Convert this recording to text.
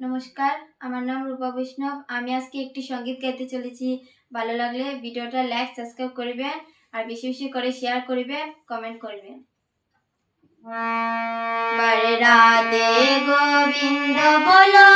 নমস্কার, আমার নাম রূপা বৈষ্ণব। আমি আজকে একটি সংগীত গাইতে চলেছি। ভালো লাগলে ভিডিওটা লাইক সাবস্ক্রাইব করবেন আর বেশি বেশি করে শেয়ার করবেন কমেন্ট করবেন। রাধে গোবিন্দ বলো